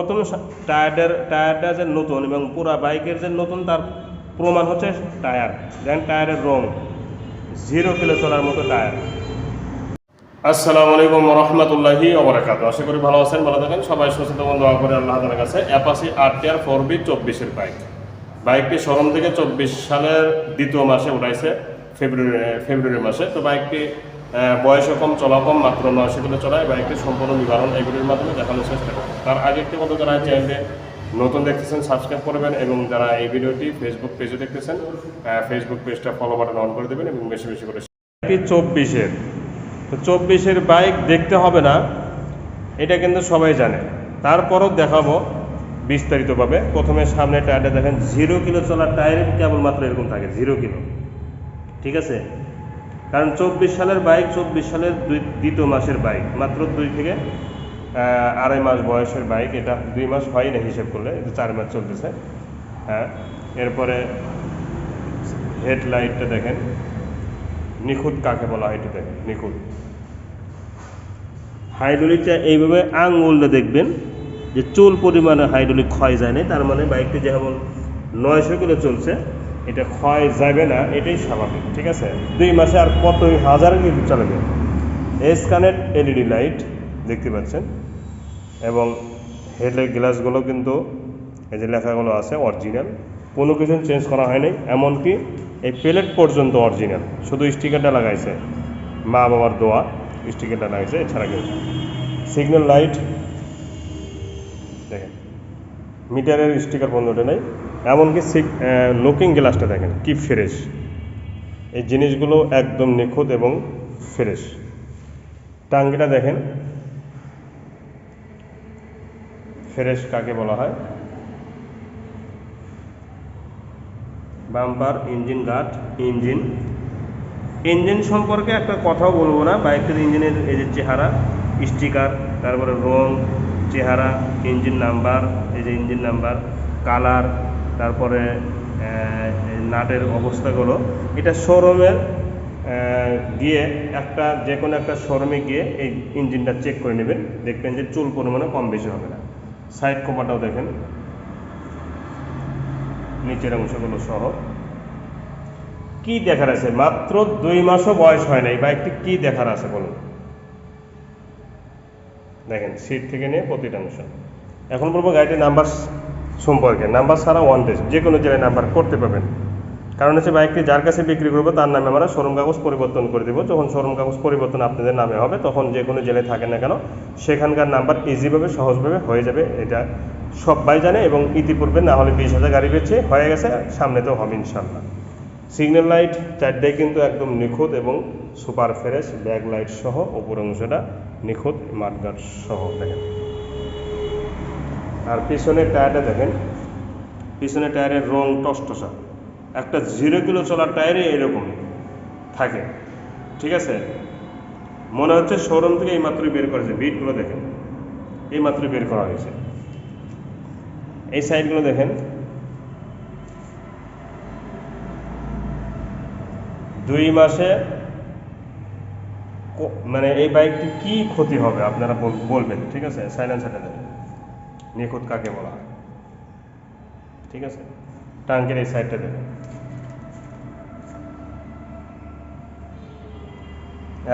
প্রথম টায়ারের টায়ারটা যে নতুন এবং পুরা বাইকের যে নতুন তার প্রমাণ হচ্ছে টায়ার দেন টায়ারের রং জিরো কিলো চলার মতো টায়ার। আসসালামু আলাইকুম রহমতুল্লাহি ওবরাকাত আশা করি ভালো আছেন, ভালো থাকেন, সবাই সুস্থ বন্ধু করে আল্লাহ তালার কাছে। Apache R TR four V চব্বিশের বাইক বাইকটি শোরুম থেকে চব্বিশ সালের দ্বিতীয় মাসে উঠাইছে, ফেব্রুয়ারি ফেব্রুয়ারি মাসে। তো বাইকটি বয়সও কম, চলা কম, মাত্র নয় সেগুলো চলায় বাইকটি সম্পূর্ণ নিবারণ এগুলির মাধ্যমে দেখানোর চেষ্টা করব তার আগে একটি কথা যারা চ্যানেলে নতুন দেখতেছেন, সাবস্ক্রাইব করবেন এবং যারা এই ভিডিওটি ফেসবুক পেজে দেখতেছেন ফেসবুক পেজটা ফলো বাটন অন করে দেবেন এবং বেশি বেশি করে চব্বিশের। তো চব্বিশের বাইক দেখতে হবে না, এটা কিন্তু সবাই জানে। তারপরও দেখাবো বিস্তারিতভাবে। প্রথমে সামনে টায়ারটা দেখেন জিরো কিলো চলার টায়ার কেবলমাত্র এরকম থাকে জিরো কিলো ঠিক আছে? কারণ চব্বিশ সালের বাইক, চব্বিশ সালের দুই, দ্বিতীয় মাসের বাইক, মাত্র দুই থেকে আড়াই মাস বয়সের বাইক, এটা দুই মাস হয় না হিসেব করলে, এটা চার মাস চলতেছে। হ্যাঁ এরপরে হেডলাইটটা দেখেন। নিখুঁত কাকে বলা হয় দেখেন নিখুঁত। হাইড্রোলিকটা এইভাবে আঙুলটা দেখবেন, যে চুল পরিমাণে হাইড্রোলিক ক্ষয় যায় না তার মানে বাইকটি যেমন নয়শো কিলো চলছে এটা ক্ষয় যাবে না, এটাই স্বাভাবিক, ঠিক আছে? দুই মাসে আর কত হাজার কিলো চালাবে এস কানেক্ট এলইডি লাইট দেখতে পাচ্ছেন? এবং হেডলাইট গ্লাসগুলো কিন্তু এই যে লেখাগুলো আছে অরিজিনাল কোনো কিছু চেঞ্জ করা হয়নি এমনকি এই প্লেট পর্যন্ত অরিজিনাল শুধু স্টিকারটা লাগাইছে। মা বাবার দোয়া স্টিকারটা লাগাইছে, এছাড়া কিন্তু সিগন্যাল লাইট দেখেন। মিটারের স্টিকার বন্ধটা নেই। এমনকি লুকিং গ্লাসটা দেখেন, কি ফ্রেশ এই জিনিসগুলো একদম নিখুঁত এবং ফ্রেশ টাঙ্গিটা দেখেন। ফ্রেশ কাকে বলা হয়? Bumper engine guard engine engine সম্পর্কে একটা কথাও বলব না বাইকের ইঞ্জিনের এই যে চেহারা স্টিকার তারপরে রং, চেহারা ইঞ্জিন নাম্বার এই যে ইঞ্জিন নাম্বার কালার তারপরে নাটের অবস্থাগুলো। এটা শোরুমের গিয়ে একটা যে কোনো একটা শোরুমে গিয়ে এই ইঞ্জিনটা চেক করে নেবেন। দেখবেন যে চুল পরিমাণে কম বেশি হবে না। সাইড কভারটাও দেখেন। নিচের অংশগুলো সহ। কি দেখার আছে? মাত্র দুই মাসও বয়স হয় নাই। বাইকটি কি দেখার আছে বলুন? দেখেন সিট থেকে নিয়ে প্রতিটা অংশ। এখন বলব গাড়িটির নাম্বার সম্পর্কে। নাম্বার ছাড়া ওয়ান ডেজ যে কোনো জায়গায় নাম্বার করতে পারবেন। কারণ হচ্ছে বাইকটি যার কাছে বিক্রি করব, তার নামে আমরা শোরুম কাগজ পরিবর্তন করে দেবো। যখন শোরুম কাগজ পরিবর্তন আপনাদের নামে হবে, তখন যে কোনো জেলায় থাকেন না কেন, সেখানকার নাম্বার ইজিভাবে সহজভাবে হয়ে যাবে। এটা সবাই জানে এবং ইতিপূর্বে না হলে বিশ হাজার গাড়ি বেচে হয়ে গেছে, সামনে তো হবে ইনশাল্লাহ সিগন্যাল লাইট চারটায় কিন্তু একদম নিখুঁত এবং সুপার ফ্রেশ ব্যাক লাইট সহ উপর অংশটা নিখুঁত মাঠগাট সহ দেখেন। পিছনের টায়ারটা দেখেন। পিছনের টায়ারের রং টসটসা। একটা জিরো কিলো চলার টায়ারে এরকম থাকে। ঠিক আছে? মনে হচ্ছে শোরুম থেকে এই মাত্রই বের করেছে। বিটগুলো দেখেন। এই মাত্রই বের করা হয়েছে। এই সাইডগুলো দেখেন। দুই মাসে মানে এই বাইকটি কি ক্ষতি হবে আপনারা বল- বলবেন। ঠিক আছে? সাইলেন্সারটা দেখেন নিখুঁত কাকে বলা হয়? ঠিক আছে? টাঙ্কের এই সাইডটা দেখেন।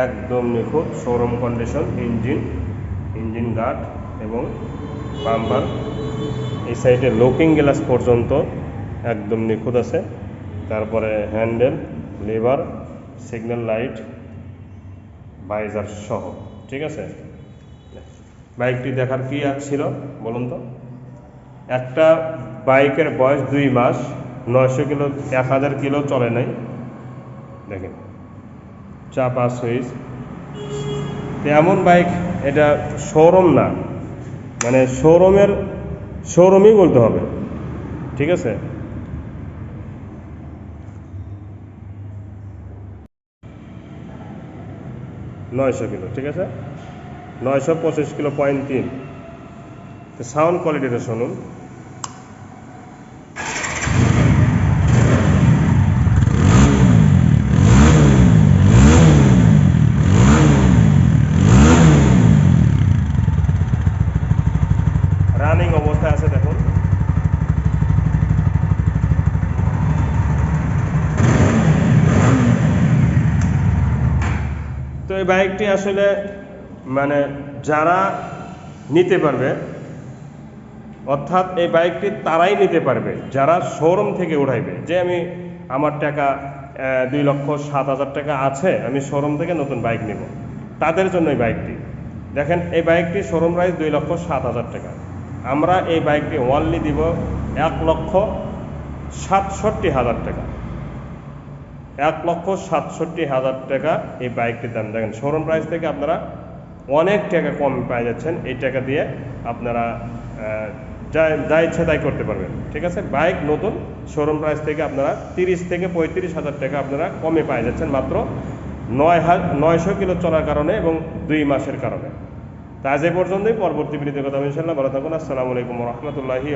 একদম নিখুঁত showroom condition engine engine guard এবং বাম্পার এই সাইডে লুকিং গ্লাস পর্যন্ত একদম নিখুঁত আছে। তারপরে handle lever signal light visor সহ। ঠিক আছে? বাইকটি দেখার কি ছিল বলুন তো? একটা বাইকের বয়স দুই মাস, নয়শো কিলো, এক হাজার কিলো চলে নাই। দেখেন, চাপা সুইচ। এমন বাইক, এটা শোরুম না। মানে শোরুমের, শোরুমই বলতে হবে। ঠিক আছে? নয়শো কিলো, ঠিক আছে? নয়শো পঁচিশ কিলো পয়েন্ট তিন। সাউন্ড কোয়ালিটিটা শুনুন। রানিং অবস্থায় আছে, দেখুন। তো এই বাইকটি আসলে মানে যারা নিতে পারবে, অর্থাৎ এই বাইকটি তারাই নিতে পারবে, যারা শোরুম থেকে উঠাইবে। যে আমি আমার টাকা দুই লক্ষ সাত হাজার টাকা আছে, আমি শোরুম থেকে নতুন বাইক নেব। তাদের জন্য এই বাইকটি। দেখেন, এই বাইকটি শোরুম প্রাইস দুই লক্ষ সাত হাজার টাকা। আমরা এই বাইকটি ওয়ানলি দিব এক লক্ষ সাতষট্টি হাজার টাকা। এক লক্ষ সাতষট্টি হাজার টাকা এই বাইকটির দাম। দেখেন শোরুম প্রাইস থেকে আপনারা অনেক টাকা কম পেয়ে যাচ্ছেন, এই টাকা দিয়ে আপনারা যা ইচ্ছা তাই করতে পারবেন। ঠিক আছে? বাইক নতুন শোরুম প্রাইস থেকে আপনারা তিরিশ থেকে পঁয়ত্রিশ হাজার টাকা আপনারা কমে পেয়ে যাচ্ছেন মাত্র নয় হাজার নয়শো কিলো চলার কারণে এবং দুই মাসের কারণে। তা আজ পর্যন্তই, পরবর্তী ভিডিওতে কথা ইনশাল্লাহ ভালো থাকুন, আসসালামু আলাইকুম রহমতুল্লাহি